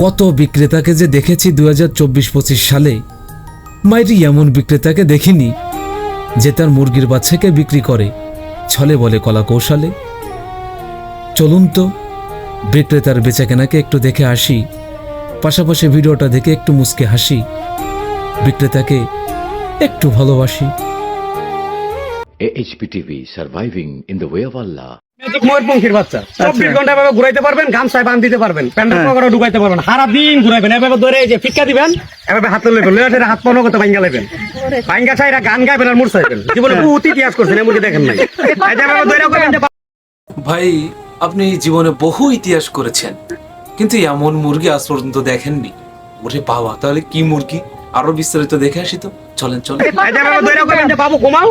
কত বিক্রেতাকে যে দেখেছি দু হাজার চব্বিশ পঁচিশ সালে? মাইরি এমন বিক্রেতাকে দেখিনি, যে তার মুরগির বাচ্চাকে বিক্রি করে, ছলে বলে কলা কৌশলে। চলুন তো, বিক্রেতার বেচাকেনাকে একটু দেখে আসি। পাশাপাশি ভিডিওটা দেখে একটু মুসকে হাসি। বিক্রেতাকে একটু ভালোবাসি। AHP TV surviving in the way of. Magic ময়ূরপঙ্খীর বাচ্চা। চব্বিশ ঘণ্টা এভাবে ঘুরাইতে পারবেন গামছায় বান দিতে পারবেন প্যান্ডেল পকেটে ঢুকাইতে পারবেন সারা দিন ঘুরাইবেন এভাবে ধরে যে ফিক্কা দিবেন এভাবে হাতে লেবেন লয়ে হাত পানো করতে ভাঙ্গা লেবেন ভাঙ্গা চাইরা গান গাইবেন আর মুড় চাইবেন জীবনে বহুত ইতিহাস করছেন এমনকি দেখেন নাই। এই যে এভাবে ধরে করবেন যে ভাই আপনি জীবনে বহু ইতিহাস করেছেন কিন্তু এমন মুরগি আজ পর্যন্ত দেখেননি। ওরে বাবা তাহলে কি মুরগি? আরও বিস্তারিত দেখে আসি তো। চলেন চলেন। বাবু ঘুমাও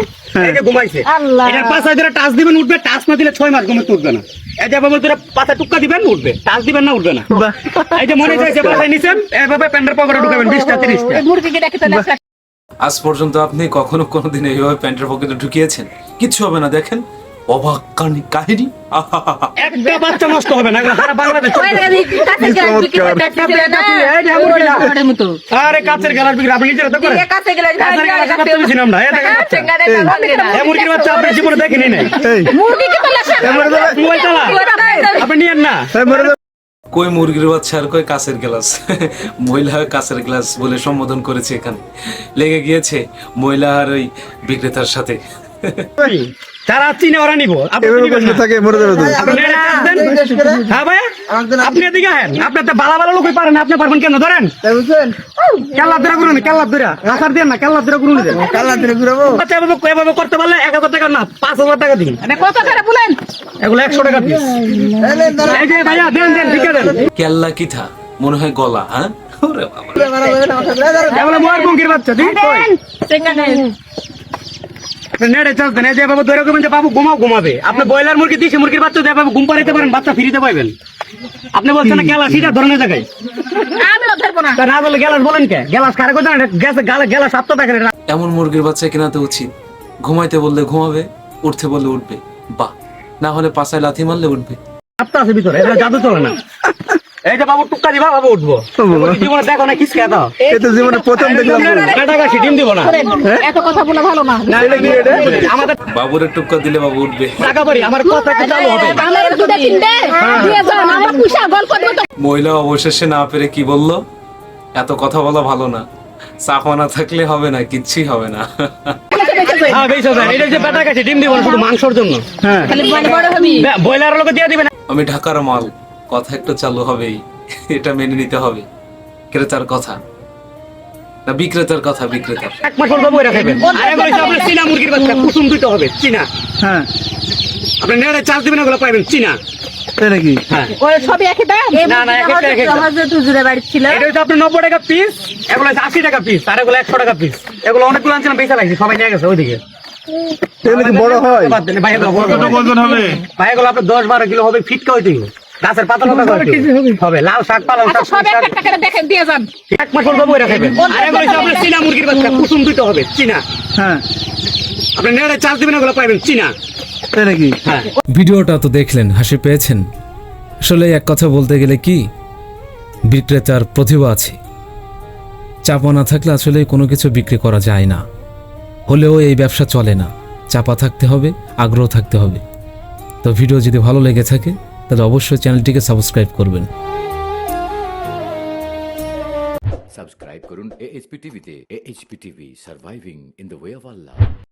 ঘুমাইছে। আল্লাহ। এটার টাচ দিবেন উঠবে টাচ না দিলে ছয় মাস ঘুমে উঠবে না। এই যে এভাবে পাতা টুক্কা দিবেন উঠবে। টাচ দিবেন না উঠবে না। এই যে মনে চাইছে পাশায় নিছেন এভাবে প্যান্ডেল পকেটে ঢুকাবেন বিশটা তিরিশটা। মুরগিকে দেখে তো আজ পর্যন্ত আপনি কখনো কোনোদিন এইভাবে প্যান্টের পকেটে ঢুকিয়েছেন? কিচ্ছু হবে না দেখেন। অবাক কাহিনী? একটা বাচ্চা নষ্ট হবে না সারা বাংলাদেশ। আরে কাছের গ্লাস বিক্রি আপনি নিজেরা তো কাছের আমরা। এই মুরগির বাচ্চা আপনি জীবনে দেখেনি নাই। মোবাইল আপনি নিয়েন না। কই মুরগির বাচ্চা আর কই কাছের গ্লাস? মহিলা কাছের গ্লাস বলে সম্বোধন করেছে এখানে। লেগে গিয়েছে মহিলা আর ওই বিক্রেতার সাথে। যারা চিনে ওরা নিব। আপনি। হ্যাঁ এদিকে আহেন। আপনি তো ভালো ভালো লোকই পারেন আপনি পারবেন কেন? ধরেন। কেল্লা ধরে কেল্লা ধরে রাখার দিয়ে না কেল্লা ধরে করুন আচ্ছা এভাবে এভাবে করতে পারলে এক হাজার টাকা না পাঁচ হাজার টাকা দিন। কত করে বলেন? এগুলো একশো টাকা পিস এই ভাইয়া দেন দেন ঠিক আছে দেন। কেল্লা কি থা? মনে হয় গলা হ্যাঁ? বাবা। বাচ্চা ঠিক দেন, ঠেঙ্গা দেন। আপনি নেড়ে চাষ যে এভাবে ধরে করবেন যে বাবু ঘুমাও ঘুমাবে। আপনি ব্রয়লার মুরগি দিয়েছে মুরগির বাচ্চা দিয়ে এভাবে ঘুম পাড়াইতে পারেন বাচ্চা ফিরিতে পাইবেন আপনি বলছেন না গেলাস এটা ধরনের জায়গায়। না। বলে গেলাস বলেন কে? গেলাস কারে কোথায় গ্যাস গালে গেলাস সাতটা দেখেন এমন মুরগির বাচ্চা কেনাতে উচিত। ঘুমাইতে বললে ঘুমাবে উঠতে বললে উঠবে। বাহ। না হলে পাশায় লাথি মারলে উঠবে। সাতটা আছে ভিতরে এটা জাদু চলে না। এই যে বাবু টুক্কা দিবা বাবু উঠবো। জীবনে দেখো না কিস খেয়ে দাও এটা জীবনে প্রথম দেখলাম। বেটা গাছি ডিম দিব না। এত কথা বলা ভালো না। না, এটা কি এটা? আমাদের বাবুর টুক্কা দিলে বাবু উঠবে। টাকা পারি আমার কথা একটু চালু হবে। আমার দুটা তিনটে। দিয়ে যান আমার পুষা গল্প তো মহিলা অবশেষে না পেরে কি বলল? এত কথা বলা ভালো না। চাপা না থাকলে হবে না কিচ্ছুই হবে না। হ্যাঁ আমি ঢাকার মাল। কথা একটা চালু হবেই। এটা মেনে নিতে হবে। ক্রেতার কথা। না বিক্রেতার কথা বিক্রেতার। এক মাস খাবেন আপনার চীনা মুরগির বাচ্চা কুসুম দিতে হবে চীনা। হ্যাঁ। আপনি নেড়ে চার্জ দিবেন ওগুলো পাইবেন চীনা। নাকি? হ্যাঁ। ওই সবই একই দাম? না, না, এক একটা, এক একটা। হজরত হুজুরের বাড়ি ছিল। এটা হচ্ছে আপনার নব্বই টাকা পিস এগুলো টাকা পিস আর এগুলো একশো টাকা পিস এগুলো অনেকগুলো আনছিলাম বেচা লাগছে সবাই নিয়ে গেছে ওইদিকে। কি বড় হয়? ভাই, এগুলো বড় হবে। ভাই, এগুলো আপনার দশ বারো কিলো হবে ফিটকা হইতে হবে। গাছের পাতা লতা হবে? লাল শাক পালং আচ্ছা শাক সব একটা দেখে দিয়ে যান। এক মাস পর বাবু এটা খাবেন আর এগুলো চীনা মুরগির বাচ্চা কুসুম দিতে হবে চীনা। হ্যাঁ। আপনি নেড়ে চার্জ দিবেন ওগুলো চীনা। হ্যাঁ। ভিডিওটা তো দেখলেন হাসি পেয়েছেন। আসলে এক কথা বলতে গেলে কি? বিক্রেতার প্রতিভা আছে। চাপা না থাকলে আসলে কোনো কিছু বিক্রি করা যায় না। হলেও এই ব্যবসা চলে না। চাপা থাকতে হবে আগ্রহ থাকতে হবে। তো ভিডিও যদি ভালো লেগে থাকে তাহলে অবশ্যই চ্যানেলটিকে সাবস্ক্রাইব করবেন। সাবস্ক্রাইব করুন এইচপি টিভিতে HP TV surviving in the way of Allah